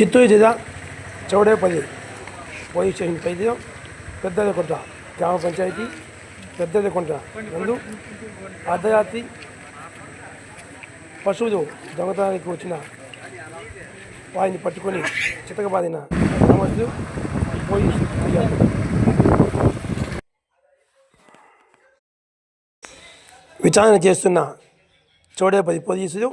చిత్తూరు జిల్లా Chowdepalli police station పరిధిలో పెద్దలకుంట గ్రామ పంచాయతీ పెద్దలకుంట నందు అర్ధరాత్రి పశువులు దొంగతనానికి వచ్చిన వారిని పట్టుకొని చితకబాదిన గ్రామస్తులు పోలీసు అయ్యారు విచారణ చేస్తున్న చౌడేపల్లి పోలీసులు